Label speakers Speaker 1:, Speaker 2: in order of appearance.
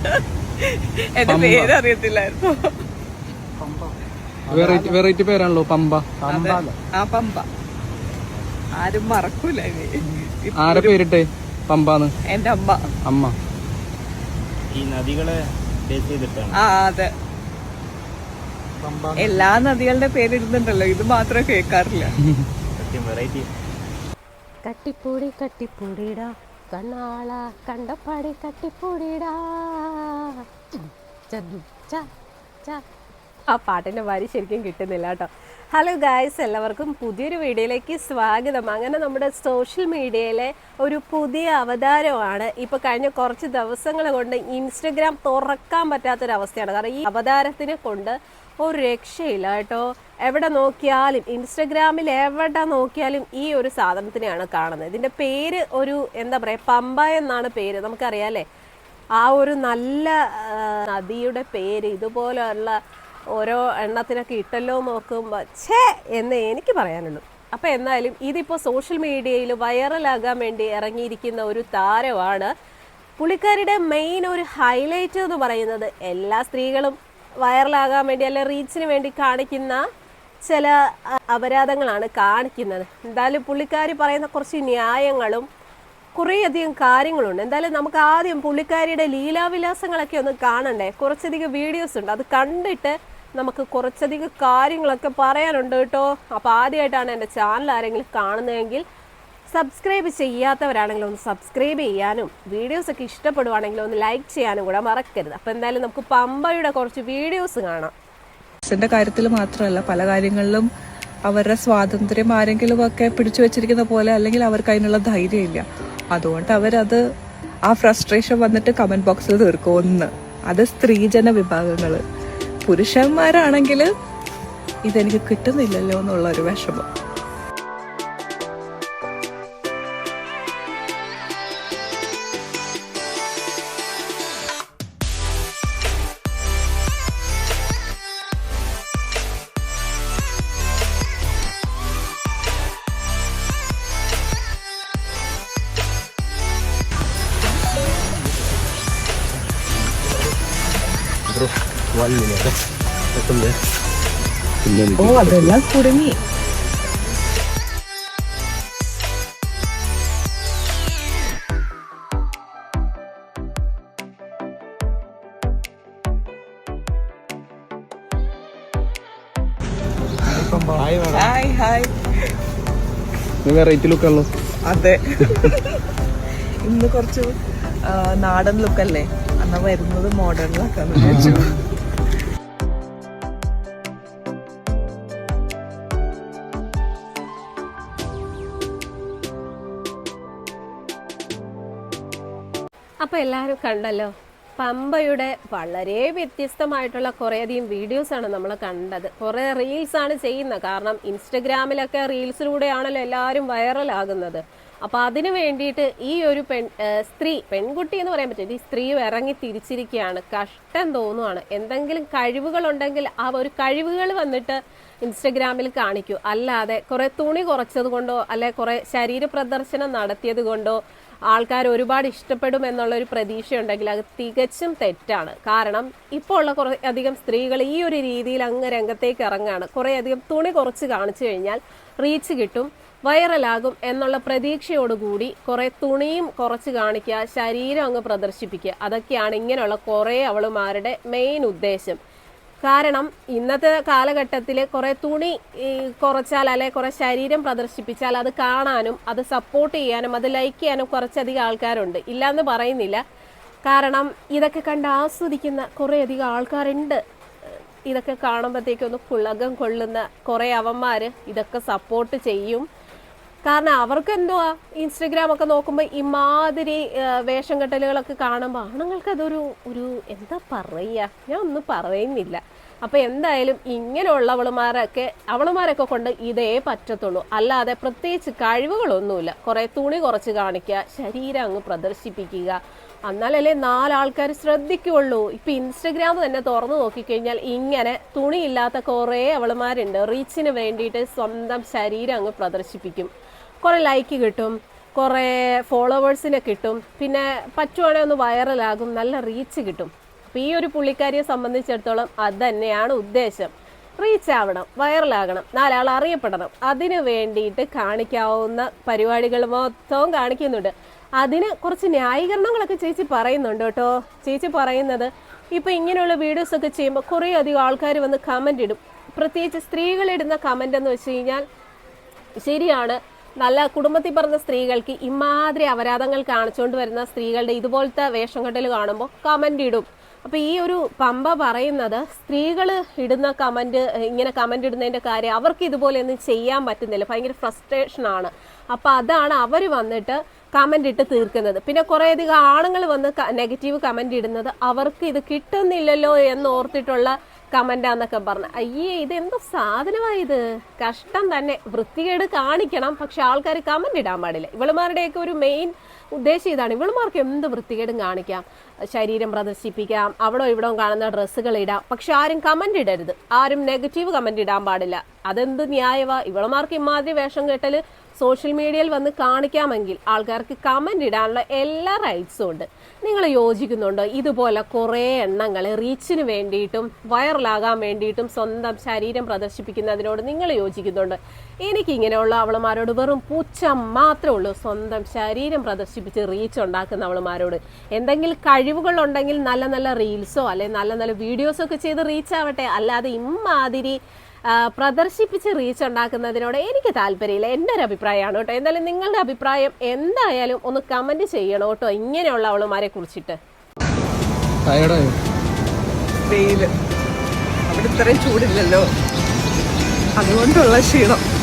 Speaker 1: എന്റെ പേര് അറിയത്തില്ലായിരുന്നു
Speaker 2: വെറൈറ്റി വെറൈറ്റി പേരാണല്ലോ പമ്പ.
Speaker 1: ആ പമ്പ. ആരും മറക്കൂല.
Speaker 2: ആരെ പേരിട്ടെ പമ്പാന്ന്?
Speaker 1: എന്റെ അമ്മ.
Speaker 2: അമ്മ.
Speaker 3: ഈ നദികളെ
Speaker 1: ആ അതെ. എല്ലാ നദികളുടെ പേരിടുന്നുണ്ടല്ലോ. ഇത് മാത്രമേ കേൾക്കാറില്ല.
Speaker 3: സത്യം വെറൈറ്റി
Speaker 4: കട്ടിപ്പൂടി കട്ടിപ്പൂടിടാ. കണ്ണാള കണ്ടപ്പാടി കട്ടിപ്പൂടിടാ ച, ച, ച. ആ പാട്ടിന്റെ വരി ശരിക്കും കിട്ടുന്നില്ല കേട്ടോ. ഹലോ ഗായ്സ് എല്ലാവർക്കും പുതിയൊരു വീഡിയോയിലേക്ക് സ്വാഗതം. അങ്ങനെ നമ്മുടെ സോഷ്യൽ മീഡിയയിലെ ഒരു പുതിയ അവതാരമാണ് ഇപ്പൊ കഴിഞ്ഞ കുറച്ച് ദിവസങ്ങൾ കൊണ്ട് ഇൻസ്റ്റഗ്രാം തുറക്കാൻ പറ്റാത്തൊരവസ്ഥയാണ്. കാരണം ഈ അവതാരത്തിനെ കൊണ്ട് ഒരു രക്ഷയില്ല കേട്ടോ. എവിടെ നോക്കിയാലും ഇൻസ്റ്റഗ്രാമിൽ എവിടെ നോക്കിയാലും ഈ ഒരു സാധനത്തിനെയാണ് കാണുന്നത്. ഇതിന്റെ പേര് ഒരു എന്താ പറയുക പമ്പ എന്നാണ് പേര്. നമുക്കറിയാലേ ആ ഒരു നല്ല നദിയുടെ പേര് ഇതുപോലെയുള്ള ഓരോ എണ്ണത്തിനൊക്കെ ഇട്ടല്ലോ നോക്കുമ്പോൾ ഛേ എന്ന് എനിക്ക് പറയാനുള്ളൂ. അപ്പോൾ എന്നാലും ഇതിപ്പോൾ സോഷ്യൽ മീഡിയയിൽ വൈറലാകാൻ വേണ്ടി ഇറങ്ങിയിരിക്കുന്ന ഒരു താരമാണ് പുള്ളിക്കാരിയുടെ മെയിൻ ഒരു ഹൈലൈറ്റ് എന്ന് പറയുന്നത് എല്ലാ സ്ത്രീകളും വൈറലാകാൻ വേണ്ടി അല്ലെ റീച്ചിന് വേണ്ടി കാണിക്കുന്ന ചില അപരാധങ്ങളാണ് കാണിക്കുന്നത്. എന്തായാലും പുള്ളിക്കാരി പറയുന്ന കുറച്ച് ന്യായങ്ങളും കുറേയധികം കാര്യങ്ങളുണ്ട്. എന്തായാലും നമുക്ക് ആദ്യം പുള്ളിക്കാരിയുടെ ലീലാവിലാസങ്ങളൊക്കെ ഒന്ന് കാണണ്ടേ? കുറച്ചധികം വീഡിയോസ് ഉണ്ട്. അത് കണ്ടിട്ട് നമുക്ക് കുറച്ചധികം കാര്യങ്ങളൊക്കെ പറയാനുണ്ട് കേട്ടോ. അപ്പോൾ ആദ്യമായിട്ടാണ് എന്റെ ചാനൽ ആരെങ്കിലും കാണുന്നതെങ്കിൽ സബ്സ്ക്രൈബ് ചെയ്യാത്തവരാണെങ്കിൽ ഒന്ന് സബ്സ്ക്രൈബ് ചെയ്യാനും വീഡിയോസ് ഒക്കെ ഇഷ്ടപ്പെടുവാണെങ്കിൽ ഒന്ന് ലൈക്ക് ചെയ്യാനും കൂടെ മറക്കരുത്. അപ്പോൾ എന്തായാലും നമുക്ക് പമ്പയുടെ കുറച്ച് വീഡിയോസ് കാണാം.
Speaker 1: ബസ്സിന്റെ കാര്യത്തിൽ മാത്രമല്ല പല കാര്യങ്ങളിലും അവരുടെ സ്വാതന്ത്ര്യം ആരെങ്കിലും ഒക്കെ പിടിച്ചു വെച്ചിരിക്കുന്ന പോലെ അല്ലെങ്കിൽ അവർക്ക് അതിനുള്ള ധൈര്യമില്ല അതുകൊണ്ട് അവരത് ആ ഫ്രസ്ട്രേഷൻ വന്നിട്ട് കമന്റ് ബോക്സിൽ തീർക്കും ഒന്ന് അത് സ്ത്രീജന വിഭാഗങ്ങൾ. പുരുഷന്മാരാണെങ്കിൽ ഇതെനിക്ക് കിട്ടുന്നില്ലല്ലോ എന്നുള്ള ഒരു വിഷമം. ഓ അതെല്ലാം കുടുങ്ങി. ഹായ് ഹായ്
Speaker 2: വെറൈറ്റി ലുക്കാണല്ലോ
Speaker 1: അതെ. ഇന്ന് കുറച്ച് നാടൻ ലുക്കല്ലേ അന്ന് വരുന്നത് മോഡേണിലാക്കാന്ന് വിചാരിച്ചു.
Speaker 4: അപ്പോൾ എല്ലാവരും കണ്ടല്ലോ? പമ്പയുടെ വളരെ വ്യത്യസ്തമായിട്ടുള്ള കുറേയധികം വീഡിയോസാണ് നമ്മൾ കണ്ടത്. കുറേ ആണ് ചെയ്യുന്നത്. കാരണം ഇൻസ്റ്റഗ്രാമിലൊക്കെ റീൽസിലൂടെയാണല്ലോ എല്ലാവരും വൈറലാകുന്നത്. അപ്പോൾ അതിന് വേണ്ടിയിട്ട് ഈ ഒരു പെൺ സ്ത്രീ പെൺകുട്ടി എന്ന് പറയാൻ പറ്റില്ല. ഈ സ്ത്രീ ഇറങ്ങി തിരിച്ചിരിക്കുകയാണ്. കഷ്ടം തോന്നുവാണ്. എന്തെങ്കിലും കഴിവുകളുണ്ടെങ്കിൽ ആ ഒരു കഴിവുകൾ വന്നിട്ട് ഇൻസ്റ്റഗ്രാമിൽ കാണിക്കൂ. അല്ലാതെ കുറെ തുണി കുറച്ചത് കൊണ്ടോ അല്ലെ കുറെ ശരീര പ്രദർശനം നടത്തിയത് കൊണ്ടോ ആൾക്കാർ ഒരുപാട് ഇഷ്ടപ്പെടും എന്നുള്ളൊരു പ്രതീക്ഷയുണ്ടെങ്കിൽ അത് തികച്ചും തെറ്റാണ്. കാരണം ഇപ്പോൾ ഉള്ള കുറേ അധികം സ്ത്രീകൾ ഈ ഒരു രീതിയിൽ അങ്ങ് രംഗത്തേക്ക് ഇറങ്ങാണ് കുറേ അധികം തുണി കുറച്ച് കാണിച്ചു കഴിഞ്ഞാൽ റീച്ച് കിട്ടും വൈറലാകും എന്നുള്ള പ്രതീക്ഷയോടുകൂടി കുറെ തുണിയും കുറച്ച് കാണിക്കുക ശരീരം അങ്ങ് പ്രദർശിപ്പിക്കുക. അതൊക്കെയാണ് ഇങ്ങനെയുള്ള കുറേ അവളുമാരുടെ മെയിൻ ഉദ്ദേശം. കാരണം ഇന്നത്തെ കാലഘട്ടത്തിൽ കുറെ തുണി കുറച്ചാൽ അല്ലെ കുറെ ശരീരം പ്രദർശിപ്പിച്ചാൽ അത് കാണാനും അത് സപ്പോർട്ട് ചെയ്യാനും അത് ലൈക്ക് ചെയ്യാനും കുറച്ചധികം ആൾക്കാരുണ്ട്. ഇല്ലാന്ന് പറയുന്നില്ല. കാരണം ഇതൊക്കെ കണ്ട് ആസ്വദിക്കുന്ന കുറേയധികം ആൾക്കാരുണ്ട്. ഇതൊക്കെ കാണുമ്പോഴത്തേക്കൊന്ന് പുളകം കൊള്ളുന്ന കുറേ അവന്മാർ ഇതൊക്കെ സപ്പോർട്ട് ചെയ്യും. കാരണം അവർക്ക് എന്തുവാ? ഇൻസ്റ്റഗ്രാം ഒക്കെ നോക്കുമ്പോൾ ഇമാതിരി വേഷം കെട്ടലുകളൊക്കെ കാണുമ്പോൾ ആണുങ്ങൾക്ക് അതൊരു ഒരു എന്താ പറയുക? ഞാൻ ഒന്നും പറയുന്നില്ല. അപ്പൊ എന്തായാലും ഇങ്ങനെയുള്ള അവളുമാരൊക്കെ അവളുമാരൊക്കെ കൊണ്ട് ഇതേ പറ്റത്തുള്ളൂ. അല്ലാതെ പ്രത്യേകിച്ച് കഴിവുകളൊന്നുമില്ല. കുറെ തുണി കുറച്ച് കാണിക്കുക ശരീരം അങ്ങ് പ്രദർശിപ്പിക്കുക. എന്നാലല്ലേ നാലാൾക്കാർ ശ്രദ്ധിക്കുള്ളൂ. ഇപ്പൊ ഇൻസ്റ്റഗ്രാം തന്നെ തുറന്നു നോക്കിക്കഴിഞ്ഞാൽ ഇങ്ങനെ തുണിയില്ലാത്ത കുറേ അവളുമാരുണ്ട്. റീച്ചിന് വേണ്ടിയിട്ട് സ്വന്തം ശരീരം അങ്ങ് പ്രദർശിപ്പിക്കും. കുറെ ലൈക്ക് കിട്ടും കുറേ ഫോളോവേഴ്സിനെ കിട്ടും. പിന്നെ പറ്റുവാണെങ്കിൽ ഒന്ന് വൈറലാകും നല്ല റീച്ച് കിട്ടും. അപ്പോൾ ഈ ഒരു പുള്ളിക്കാരിയെ സംബന്ധിച്ചിടത്തോളം അത് തന്നെയാണ് ഉദ്ദേശം. റീച്ച് ആവണം വൈറലാകണം നാലാൾ അറിയപ്പെടണം. അതിനു വേണ്ടിയിട്ട് കാണിക്കാവുന്ന പരിപാടികൾ മൊത്തവും കാണിക്കുന്നുണ്ട്. അതിന് കുറച്ച് ന്യായീകരണങ്ങളൊക്കെ ചേച്ചി പറയുന്നുണ്ട് കേട്ടോ. ചേച്ചി പറയുന്നത് ഇപ്പം ഇങ്ങനെയുള്ള വീഡിയോസ് ഒക്കെ ചെയ്യുമ്പോൾ കുറേ അധികം ആൾക്കാർ വന്ന് കമന്റ് ഇടും. പ്രത്യേകിച്ച് സ്ത്രീകളിടുന്ന കമന്റ് എന്ന് വെച്ച് കഴിഞ്ഞാൽ ശരിയാണ്. നല്ല കുടുംബത്തിൽ പറഞ്ഞ സ്ത്രീകൾക്ക് ഇമാതിരി അപരാധങ്ങൾ കാണിച്ചുകൊണ്ട് വരുന്ന സ്ത്രീകളുടെ ഇതുപോലത്തെ വേഷം കെട്ടൽ കാണുമ്പോൾ കമന്റ് ഇടും. അപ്പോൾ ഈ ഒരു പമ്പ പറയുന്നത് സ്ത്രീകൾ ഇടുന്ന കമന്റ് ഇങ്ങനെ കമന്റ് ഇടുന്നതിന്റെ കാര്യം അവർക്ക് ഇതുപോലെയൊന്നും ചെയ്യാൻ പറ്റുന്നില്ല. ഭയങ്കര ഫ്രസ്ട്രേഷനാണ് അപ്പോൾ അതാണ് അവർ വന്നിട്ട് കമന്റ് ഇട്ട് തീർക്കുന്നത്. പിന്നെ കുറേയധികം ആണുങ്ങൾ വന്ന് നെഗറ്റീവ് കമന്റ് ഇടുന്നത്. അവർക്ക് ഇത് കിട്ടുന്നില്ലല്ലോ എന്ന് ഓർത്തിട്ടുള്ള കമന്റാന്നൊക്കെ പറഞ്ഞു. അയ്യേ ഇത് എന്തോ സാധനമായത്. കഷ്ടം തന്നെ. വൃത്തികേട് കാണിക്കണം. പക്ഷെ ആൾക്കാർ കമന്റ് ഇടാൻ പാടില്ല. ഇവളുമാരുടെയൊക്കെ ഒരു മെയിൻ ഉദ്ദേശം ഇതാണ്. ഇവളുമാർക്ക് എന്ത് വൃത്തികേടും കാണിക്കാം? ശരീരം പ്രദർശിപ്പിക്കാം. അവിടെ ഇവിടോ കാണുന്ന ഡ്രസ്സുകൾ ഇടാം. പക്ഷെ ആരും കമന്റ് ഇടരുത്. ആരും നെഗറ്റീവ് കമന്റ് ഇടാൻ പാടില്ല. അതെന്ത് ന്യായവാ? ഇവളുമാർക്ക് ഇമാതിരി വേഷം കെട്ടൽ സോഷ്യൽ മീഡിയയിൽ വന്ന് കാണിക്കാമെങ്കിൽ ആൾക്കാർക്ക് കമന്റ് ഇടാനുള്ള എല്ലാ റൈറ്റ്സും ഉണ്ട്. നിങ്ങൾ യോജിക്കുന്നുണ്ടോ? ഇതുപോലെ കുറേ എണ്ണങ്ങൾ റീച്ചിന് വേണ്ടിയിട്ടും വൈറലാകാൻ വേണ്ടിയിട്ടും സ്വന്തം ശരീരം പ്രദർശിപ്പിക്കുന്നതിനോട് നിങ്ങൾ യോജിക്കുന്നുണ്ട്. എനിക്ക് ഇങ്ങനെയുള്ള അവളുമാരോട് വെറും പുച്ഛം മാത്രമേ ഉള്ളൂ. സ്വന്തം ശരീരം പ്രദർശിപ്പിച്ച് റീച്ച് ഉണ്ടാക്കുന്ന അവളുമാരോട്. എന്തെങ്കിലും കഴിവുകളുണ്ടെങ്കിൽ നല്ല നല്ല റീൽസോ അല്ലെങ്കിൽ നല്ല നല്ല വീഡിയോസോ ഒക്കെ ചെയ്ത് റീച്ച് ആവട്ടെ. അല്ലാതെ ഇമ്മാതിരി പ്രദർശിപ്പിച്ച് റീച്ച് ഉണ്ടാക്കുന്നതിനോട് എനിക്ക് താല്പര്യമില്ല. എന്റെ ഒരു അഭിപ്രായമാണ് കേട്ടോ. എന്തായാലും നിങ്ങളുടെ അഭിപ്രായം എന്തായാലും ഒന്ന് കമന്റ് ചെയ്യണം കേട്ടോ. ഇങ്ങനെയുള്ള അവളുമാരെ കുറിച്ചിട്ട്.
Speaker 1: അവിടെ ഇത്രയും ചൂടില്ലല്ലോ. അതുകൊണ്ടുള്ള ക്ഷീണം.